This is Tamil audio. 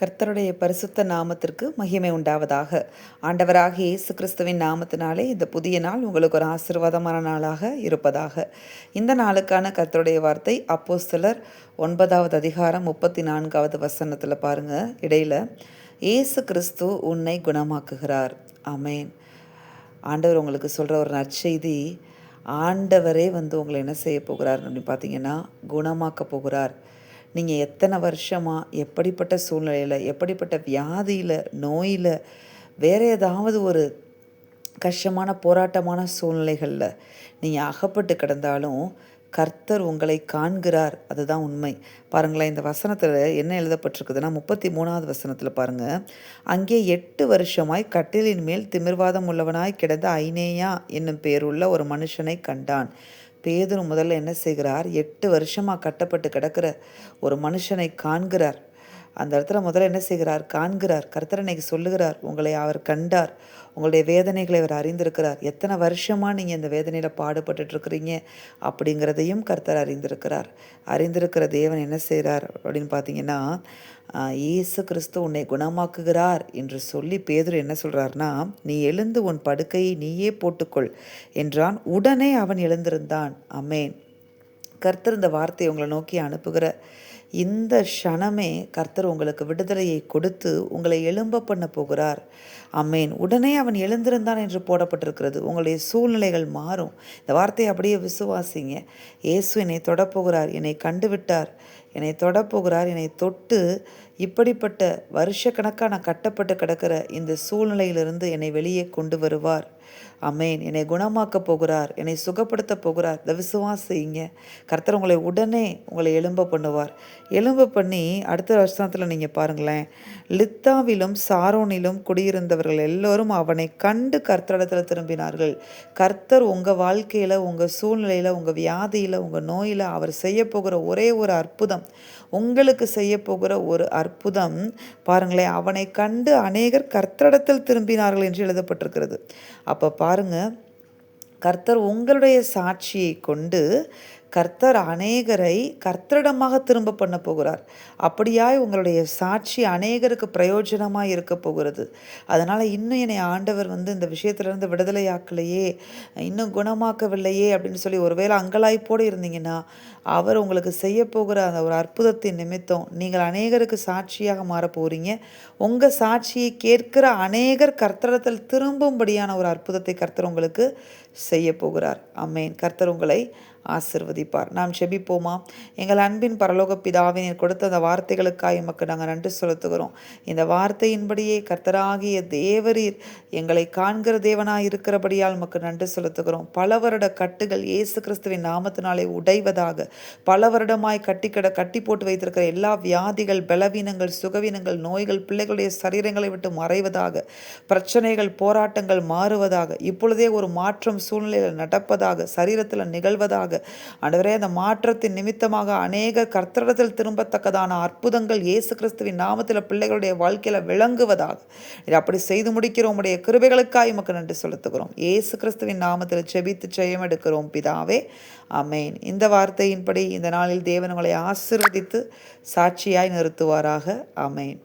கர்த்தருடைய பரிசுத்த நாமத்திற்கு மகிமை உண்டாவதாக. ஆண்டவராக இயேசு கிறிஸ்துவின் நாமத்தினாலே இந்த புதிய நாள் உங்களுக்கு ஒரு ஆசீர்வாதமான நாளாக இருப்பதாக. இந்த நாளுக்கான கர்த்தருடைய வார்த்தை அப்போ சிலர் ஒன்பதாவது அதிகாரம் முப்பத்தி நான்காவது வசனத்தில் பாருங்க. இடையில இயேசு கிறிஸ்து உன்னை குணமாக்குகிறார். அமேன் ஆண்டவர் உங்களுக்கு சொல்கிற ஒரு நற்செய்தி ஆண்டவரே வந்து உங்களை என்ன செய்ய போகிறார் அப்படின்னு பார்த்தீங்கன்னா குணமாக்க போகிறார். நீங்கள் எத்தனை வருஷமாக எப்படிப்பட்ட சூழ்நிலையில் எப்படிப்பட்ட வியாதியில் நோயில் வேறு ஏதாவது ஒரு கஷ்டமான போராட்டமான சூழ்நிலைகளில் நீங்கள் அகப்பட்டு கிடந்தாலும் கர்த்தர் உங்களை காண்கிறார். அதுதான் உண்மை. பாருங்களேன் இந்த வசனத்தில் என்ன எழுதப்பட்டிருக்குதுன்னா முப்பத்தி மூணாவது வசனத்தில் பாருங்கள் அங்கே எட்டு வருஷமாய் கட்டிலின் மேல் திமிர்வாதம் உள்ளவனாய் கிடந்த ஐனேயா என்னும் பேருள்ள ஒரு மனுஷனை கண்டான். பேதுரு முதல்ல என்ன செய்கிறார்? எட்டு வருஷமாக கட்டப்பட்டு கிடக்கிற ஒரு மனுஷனை காண்கிறார். அந்த இடத்துல முதல்ல என்ன செய்கிறார்? காண்கிறார். கர்த்தரனைக்கு சொல்லுகிறார் உங்களை அவர் கண்டார். உங்களுடைய வேதனைகளை அவர் அறிந்திருக்கிறார். எத்தனை வருஷமாக நீங்கள் இந்த வேதனையில் பாடுபட்டுட்ருக்கிறீங்க அப்படிங்கிறதையும் கர்த்தர் அறிந்திருக்கிறார். அறிந்திருக்கிற தேவன் என்ன செய்கிறார் அப்படின்னு பார்த்தீங்கன்னா இயேசு கிறிஸ்து உன்னை குணமாக்குகிறார் என்று சொல்லி பேதுரு என்ன சொல்கிறார்னா நீ எழுந்து உன் படுக்கையை நீயே போட்டுக்கொள் என்றான். உடனே அவன் எழுந்திருந்தான். அமேன். கர்த்தர் இந்த வார்த்தையை உங்களை நோக்கி அனுப்புகிற இந்த க்ஷணமே கர்த்தர் உங்களுக்கு விடுதலையை கொடுத்து உங்களை எழும்ப பண்ண போகிறார். அம்மேன் உடனே அவன் எழுந்திருந்தான் என்று போடப்பட்டிருக்கிறது. உங்களுடைய சூழ்நிலைகள் மாறும். இந்த வார்த்தையை அப்படியே விசுவாசிங்க. இயேசு என்னை தொடப்போகிறார் என்னை கண்டுவிட்டார் என்னை தொடப்போகிறார் என்னை தொட்டு இப்படிப்பட்ட வருஷக்கணக்காக நான் கட்டப்பட்டு கிடக்கிற இந்த சூழ்நிலையிலிருந்து என்னை வெளியே கொண்டு வருவார். அமேன் என்னை குணமாக்க போகிறார் என்னை சுகப்படுத்த போகிறார். இந்த விசுவாசிங்க. கர்த்தர் உங்களை உடனே உங்களை எலும்ப பண்ணுவார். எலும்பு பண்ணி அடுத்த வருஷத்தில் நீங்கள் பாருங்களேன். லித்தாவிலும் சாரோனிலும் குடியிருந்தவர்கள் எல்லோரும் அவனை கண்டு கர்த்தரிடத்தில் திரும்பினார்கள். கர்த்தர் உங்கள் வாழ்க்கையில் உங்கள் சூழ்நிலையில் உங்கள் வியாதியில் உங்கள் நோயில் அவர் செய்ய போகிற ஒரே ஒரு அற்புதம் உங்களுக்கு செய்ய போகிற ஒரு அற்புதம் பாருங்களேன் அவனை கண்டு அநேகர் கர்த்தரிடத்தில் திரும்பினார்கள் என்று எழுதப்பட்டிருக்கிறது. அப்போ பாருங்க கர்த்தர் உங்களுடைய சாட்சியை கொண்டு கர்த்தர் அநேகரை கர்த்தரிடமாக திரும்ப பண்ண போகிறார். அப்படியாய் உங்களுடைய சாட்சி அநேகருக்கு பிரயோஜனமாக இருக்க போகிறது. அதனால் இன்னும் என்னை ஆண்டவர் வந்து இந்த விஷயத்துலேருந்து விடுதலையாக்கலையே இன்னும் குணமாக்கவில்லையே அப்படின்னு சொல்லி ஒருவேளை அங்கலாய்ப்போடு இருந்தீங்கன்னா அவர் உங்களுக்கு செய்ய போகிற அந்த ஒரு அற்புதத்தின் நிமித்தம் நீங்கள் அநேகருக்கு சாட்சியாக மாற போகிறீங்க உங்கள் சாட்சியை கேட்கிற அநேகர் கர்த்தரத்தில் திரும்பும்படியான ஒரு அற்புதத்தை கர்த்தர் உங்களுக்கு செய்ய போகிறார். அம்மேன் கர்த்தர் உங்களை ஆசிர்வதிப்பார். நாம் செபிப்போமா? எங்கள் அன்பின் பரலோக பிதாவினை கொடுத்த அந்த வார்த்தைகளுக்காக எமக்கு நாங்கள் நன்றி செலுத்துகிறோம். இந்த வார்த்தையின்படியே கர்த்தராகிய தேவரீர் எங்களை காண்கிற தேவனாக இருக்கிறபடியால் நமக்கு நன்றி செலுத்துகிறோம். பல வருட கட்டுகள் இயேசு கிறிஸ்துவின் நாமத்தினாலே உடைவதாக பல வருடமாய் கட்டி கட கட்டி போட்டு வைத்திருக்கிற எல்லா வியாதிகள் பலவீனங்கள் சுகவீனங்கள் நோய்கள் பிள்ளைகளுடைய சரீரங்களை விட்டு மறைவதாக பிரச்சனைகள் போராட்டங்கள் மாறுவதாக இப்பொழுதே ஒரு மாற்றம் சூழ்நிலையில் நடப்பதாக சரீரத்தில் நிகழ்வதாக ஆண்டவரே அந்த மாற்றத்தின் நிமித்தமாக அநேக கர்த்தரிடத்தில் திரும்பத்தக்கதான அற்புதங்கள் இயேசு கிறிஸ்துவின் நாமத்தில் பிள்ளைகளுடைய வாழ்க்கையில் விளங்குவதாக. இது அப்படி செய்து முடிக்கிறோம். உடைய கிருபைகளுக்காக எமக்கு நன்றி செலுத்துகிறோம். இயேசு கிறிஸ்துவின் நாமத்தில் செபித்து ஜெயம் எடுக்கிறோம் பிதாவே. அமேன் இந்த வார்த்தையின்படி இந்த நாளில் தேவன் உங்களை ஆசிர்வதித்து சாட்சியாய் நிறுத்துவாராக. அமேன்